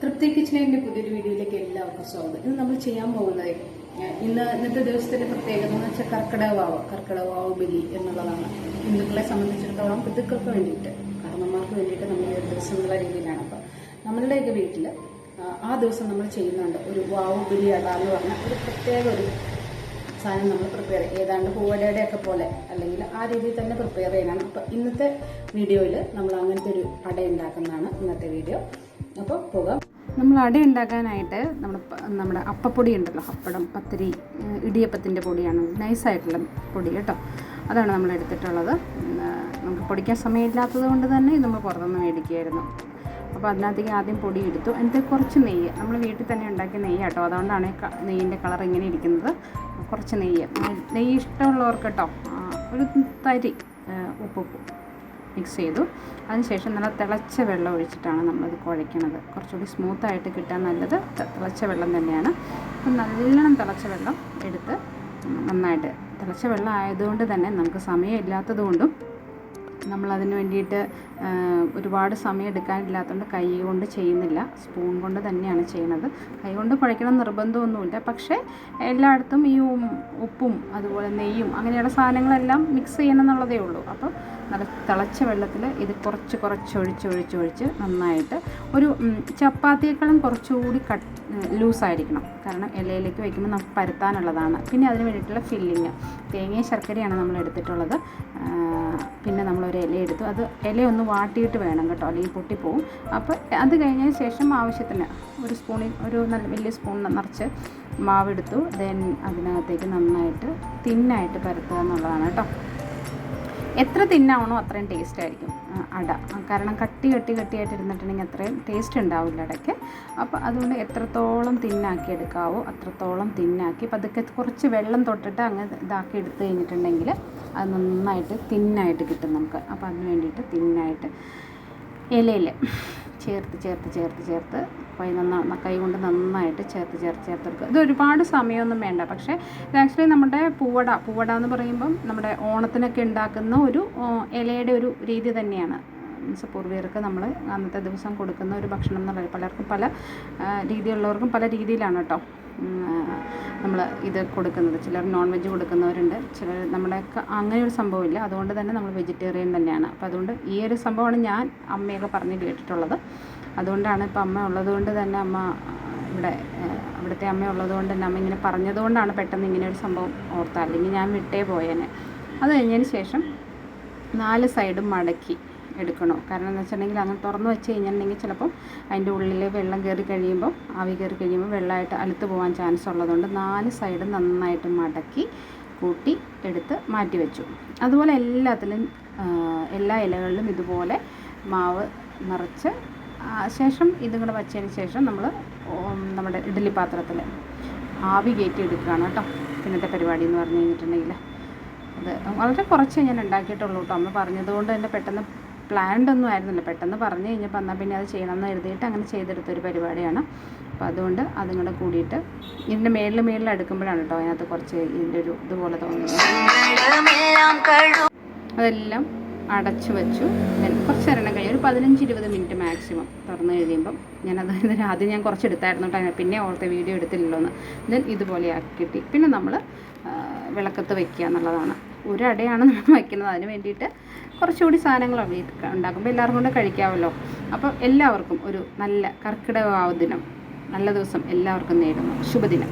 തൃപ്തി കിച്ചണിന്റെ പുതിയൊരു വീഡിയോയിലേക്ക് എല്ലാവർക്കും സ്വാഗതം. ഇന്ന് നമ്മൾ ചെയ്യാൻ പോകുന്നത് ഇന്ന് ഇന്നത്തെ ദിവസത്തിന്റെ പ്രത്യേകത എന്ന് വെച്ചാൽ കർക്കിടവാവ് കർക്കിടവാവ് ബലി എന്നുള്ളതാണ്. ഹിന്ദുക്കളെ സംബന്ധിച്ചിടത്തോളം പിതൃക്കൾക്ക് വേണ്ടിയിട്ട് കാരണന്മാർക്ക് വേണ്ടിയിട്ട് നമ്മൾ ഒരു ദിവസം എന്നുള്ള രീതിയിലാണ്. അപ്പം നമ്മളുടെയൊക്കെ വീട്ടിൽ ആ ദിവസം നമ്മൾ ചെയ്യുന്നുണ്ട് ഒരു വാവ് ബലി അട എന്ന് പറഞ്ഞ ഒരു പ്രത്യേക ഒരു സാധനം നമ്മൾ പ്രിപ്പയർ ഏതാണ്ട് പൂവടയുടെ ഒക്കെ പോലെ അല്ലെങ്കിൽ ആ രീതിയിൽ തന്നെ പ്രിപ്പയർ ചെയ്യാനാണ് അപ്പോൾ ഇന്നത്തെ വീഡിയോയിൽ നമ്മൾ അങ്ങനത്തെ ഒരു അട ഉണ്ടാക്കുന്നതാണ് ഇന്നത്തെ വീഡിയോ. അപ്പോൾ പോകാം. നമ്മൾ അട ഉണ്ടാക്കാനായിട്ട് നമ്മൾ നമ്മുടെ അപ്പപ്പൊടി ഉണ്ടല്ലോ അപ്പടം പത്തിരി ഇടിയപ്പത്തിന്റെ പൊടിയാണ്. നൈസായിട്ടുള്ള പൊടി കേട്ടോ. അതാണ് നമ്മൾ എടുത്തിട്ടുള്ളത്. നമുക്ക് പൊടിക്കാൻ സമയമില്ലാത്തത് കൊണ്ട് തന്നെ നമ്മൾ പുറത്തുനിന്ന് മേടിക്കുമായിരുന്നു അപ്പോൾ അതിനകത്തേക്ക് ആദ്യം പൊടി എടുത്തു. എന്നിട്ട് കുറച്ച് നെയ്യ് നമ്മൾ വീട്ടിൽ തന്നെ ഉണ്ടാക്കിയ നെയ്യ് കേട്ടോ. അതുകൊണ്ടാണ് നെയ്യിന്റെ കളർ ഇങ്ങനെ ഇരിക്കുന്നത്. കുറച്ച് നെയ്യ്. നെയ്- നെയ്യ് ഇഷ്ടമുള്ളവർക്ക് കേട്ടോ ഒരു തരി ഉപ്പ്. മിക്സ് ചെയ്തു. അതിനുശേഷം നല്ല തിളച്ച വെള്ളം ഒഴിച്ചിട്ടാണ് നമ്മളത് കുഴയ്ക്കണത്. കുറച്ചുകൂടി സ്മൂത്തായിട്ട് കിട്ടാൻ നല്ലത് തിളച്ച വെള്ളം തന്നെയാണ്. അപ്പം നല്ലോണം തിളച്ച വെള്ളം എടുത്ത് നന്നായിട്ട് തിളച്ച വെള്ളം ആയതുകൊണ്ട് തന്നെ നമുക്ക് സമയമില്ലാത്തത് കൊണ്ടും നമ്മളതിന് വേണ്ടിയിട്ട് ഒരുപാട് സമയം എടുക്കാനില്ലാത്തതുകൊണ്ട് കൈ കൊണ്ട് ചെയ്യുന്നില്ല. സ്പൂൺ കൊണ്ട് തന്നെയാണ് ചെയ്യുന്നത് കൈ കൊണ്ട് കുഴയ്ക്കണം നിർബന്ധമൊന്നുമില്ല. പക്ഷേ എല്ലായിടത്തും ഈ ഉപ്പും അതുപോലെ നെയ്യും അങ്ങനെയുള്ള സാധനങ്ങളെല്ലാം മിക്സ് ചെയ്യണം എന്നുള്ളതേ ഉള്ളൂ. അപ്പോൾ നല്ല തിളച്ച വെള്ളത്തിൽ ഇത് കുറച്ച് കുറച്ച് ഒഴിച്ച് ഒഴിച്ച് ഒഴിച്ച് നന്നായിട്ട് ഒരു ചപ്പാത്തിയേക്കാളും കുറച്ചുകൂടി കട്ട് ലൂസായിരിക്കണം കാരണം ഇലയിലേക്ക് വയ്ക്കുമ്പോൾ നമുക്ക് പരത്താനുള്ളതാണ്. പിന്നെ അതിന് വേണ്ടിയിട്ടുള്ള ഫില്ലിങ് തേങ്ങയും ശർക്കരയാണ് നമ്മൾ എടുത്തിട്ടുള്ളത്. പിന്നെ നമ്മളൊരു ഇല എടുത്തു അത് ഇലയൊന്ന് വാട്ടിയിട്ട് വേണം കേട്ടോ. അല്ലെങ്കിൽ പൊട്ടിപ്പോവും. അപ്പോൾ അത് കഴിഞ്ഞതിന് ശേഷം ആവശ്യത്തിന് ഒരു സ്പൂണിൽ ഒരു നല്ല വലിയ സ്പൂൺ നിറച്ച് മാവെടുത്തു. ദെൻ അതിനകത്തേക്ക് നന്നായിട്ട് തിന്നായിട്ട് പരത്തുക എന്നുള്ളതാണ് കേട്ടോ. എത്ര തിന്നാവണോ അത്രയും ടേസ്റ്റ് ആയിരിക്കും. അട. കാരണം കട്ടി കട്ടി കട്ടിയായിട്ട് ഇരുന്നിട്ടുണ്ടെങ്കിൽ അത്രയും ടേസ്റ്റ് ഉണ്ടാവില്ല അടയ്ക്ക്. അപ്പോൾ അതുകൊണ്ട് എത്രത്തോളം തിന്നാക്കി എടുക്കാവോ അത്രത്തോളം തിന്നാക്കി. പതുക്കെ കുറച്ച് വെള്ളം തൊട്ടിട്ട് അങ്ങ് ഇതാക്കി എടുത്തു കഴിഞ്ഞിട്ടുണ്ടെങ്കിൽ അത് നന്നായിട്ട് തിന്നായിട്ട് കിട്ടും നമുക്ക്. അപ്പോൾ അതിന് വേണ്ടിയിട്ട് തിന്നായിട്ട് ഇലയിൽ ചേർത്ത് ചേർത്ത് ചേർത്ത് ചേർത്ത്. പോയി നന്നാ കൈ കൊണ്ട് നന്നായിട്ട് ചേർത്ത് ചേർത്ത് ചേർത്ത് എടുക്കുക ഇത് ഒരുപാട് സമയമൊന്നും വേണ്ട. പക്ഷേ ഇത് ആക്ച്വലി നമ്മുടെ പൂവട പൂവട എന്ന് പറയുമ്പം നമ്മുടെ ഓണത്തിനൊക്കെ ഉണ്ടാക്കുന്ന ഒരു ഇലയുടെ ഒരു രീതി തന്നെയാണ്. മീൻസ് പൂർവികർക്ക് നമ്മൾ അന്നത്തെ ദിവസം കൊടുക്കുന്ന ഒരു ഭക്ഷണം എന്ന് പറയുന്നത് പലർക്കും പല രീതിയുള്ളവർക്കും പല രീതിയിലാണ് കേട്ടോ. നമ്മൾ ഇത് കൊടുക്കുന്നത്. ചിലർ നോൺ വെജ് കൊടുക്കുന്നവരുണ്ട്. ചിലർ നമ്മുടെയൊക്കെ അങ്ങനെ ഒരു സംഭവമില്ല. അതുകൊണ്ട് തന്നെ നമ്മൾ വെജിറ്റേറിയൻ തന്നെയാണ്. അപ്പോൾ അതുകൊണ്ട് ഈ ഒരു സംഭവമാണ് ഞാൻ അമ്മയൊക്കെ പറഞ്ഞ് കേട്ടിട്ടുള്ളത്. അതുകൊണ്ടാണ് ഇപ്പോൾ അമ്മ ഉള്ളതുകൊണ്ട് തന്നെ അമ്മ ഇവിടെ അവിടുത്തെ അമ്മ ഉള്ളതുകൊണ്ട് തന്നെ അമ്മ ഇങ്ങനെ പറഞ്ഞതുകൊണ്ടാണ് പെട്ടെന്ന് ഇങ്ങനെ ഒരു സംഭവം ഓർത്താൽ അല്ലെങ്കിൽ ഞാൻ വിട്ടേ പോയേനെ. അത് കഴിഞ്ഞതിന് ശേഷം നാല് സൈഡും മടക്കി. എടുക്കണോ? കാരണം എന്ന് വെച്ചിട്ടുണ്ടെങ്കിൽ അങ്ങനെ തുറന്ന് വെച്ച് കഴിഞ്ഞിട്ടുണ്ടെങ്കിൽ ചിലപ്പം അതിന്റെ ഉള്ളിൽ വെള്ളം കയറി കഴിയുമ്പോൾ ആവി കയറി കഴിയുമ്പോൾ വെള്ളമായിട്ട് അലുത്ത് പോകാൻ ചാൻസ് ഉള്ളതുകൊണ്ട് നാല് സൈഡും നന്നായിട്ട് മടക്കി കൂട്ടി എടുത്ത് മാറ്റി വെച്ചു. അതുപോലെ എല്ലാത്തിലും എല്ലാ ഇലകളിലും ഇതുപോലെ മാവ് നിറച്ച് ശേഷം ഇതും കൂടെ വച്ചതിന് ശേഷം നമ്മൾ നമ്മുടെ ഇഡ്ഡലി പാത്രത്തിൽ ആവി കയറ്റി എടുക്കുകയാണ് കേട്ടോ. ഇന്നത്തെ പരിപാടി എന്ന് പറഞ്ഞു കഴിഞ്ഞിട്ടുണ്ടെങ്കിൽ. അത് വളരെ കുറച്ചേ ഞാൻ ഉണ്ടാക്കിയിട്ടുള്ളൂ കേട്ടോ. അമ്മ പറഞ്ഞതുകൊണ്ട് തന്നെ പെട്ടെന്ന് പ്ലാൻഡ് ഒന്നും ആയിരുന്നില്ല. പെട്ടെന്ന് പറഞ്ഞു കഴിഞ്ഞപ്പോൾ എന്നാൽ പിന്നെ അത് ചെയ്യണമെന്ന് എഴുതിയിട്ട് അങ്ങനെ ചെയ്തെടുത്തൊരു പരിപാടിയാണ്. അപ്പോൾ അതുകൊണ്ട് അതും കൂടെ കൂടിയിട്ട് ഇതിന്റെ മേളിൽ മേളിൽ അടുക്കുമ്പോഴാണ് കേട്ടോ അതിനകത്ത് കുറച്ച് ഇതിന്റെ ഒരു ഇതുപോലെ തോന്നുന്നത്. അതെല്ലാം അടച്ചു വെച്ചു. കുറച്ച് നേരം കഴിഞ്ഞ് ഒരു പതിനഞ്ച് ഇരുപത് മിനിറ്റ് മാക്സിമം തുറന്നു കഴിയുമ്പം ഞാനത് ഇതിന് ആദ്യം ഞാൻ കുറച്ച് എടുത്തായിരുന്നു കേട്ടോ. പിന്നെ ഓർത്തെ വീഡിയോ എടുത്തില്ലല്ലോ എന്ന് ദെൻ ഇതുപോലെ ആക്കി കിട്ടി. പിന്നെ നമ്മൾ വിളക്കത്ത് വെക്കുക എന്നുള്ളതാണ്. ഒരടയാണ് നമ്മൾ വയ്ക്കുന്നത്. അതിന് വേണ്ടിയിട്ട് കുറച്ചുകൂടി സാധനങ്ങൾ ഉണ്ടാക്കുമ്പോൾ എല്ലാവർക്കും കൊണ്ട് കഴിക്കാമല്ലോ. അപ്പോൾ എല്ലാവർക്കും ഒരു നല്ല കർക്കിടക ദിനം നല്ല ദിവസം എല്ലാവർക്കും നേരുന്നു. ശുഭദിനം.